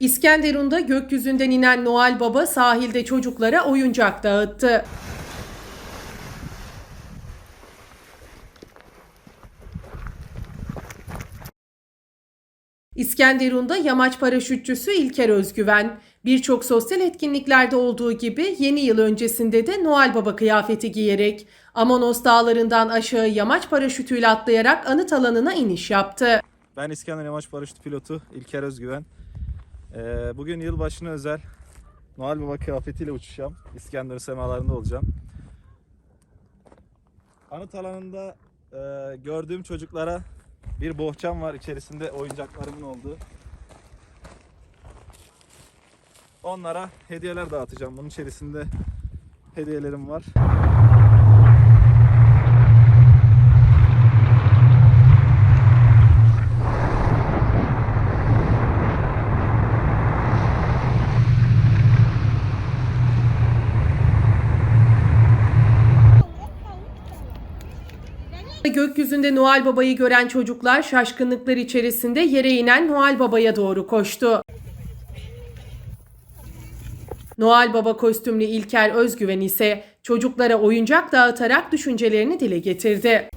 İskenderun'da gökyüzünden inen Noel Baba sahilde çocuklara oyuncak dağıttı. İskenderun'da yamaç paraşütçüsü İlker Özgüven, birçok sosyal etkinliklerde olduğu gibi yeni yıl öncesinde de Noel Baba kıyafeti giyerek Amonos dağlarından aşağı yamaç paraşütüyle atlayarak anıt alanına iniş yaptı. Ben İskender Yamaç Paraşütü pilotu İlker Özgüven. Ee, bugün yılbaşına özel Noel Baba kıyafetiyle uçacağım. İskenderun semalarında olacağım. Anıt alanında e, gördüğüm çocuklara bir bohçam var. içerisinde oyuncaklarımın olduğu. Onlara hediyeler dağıtacağım. Bunun içerisinde hediyelerim var. Gökyüzünde Noel Baba'yı gören çocuklar şaşkınlıklar içerisinde yere inen Noel Baba'ya doğru koştu. Noel Baba kostümlü İlker Özgüven ise çocuklara oyuncak dağıtarak düşüncelerini dile getirdi.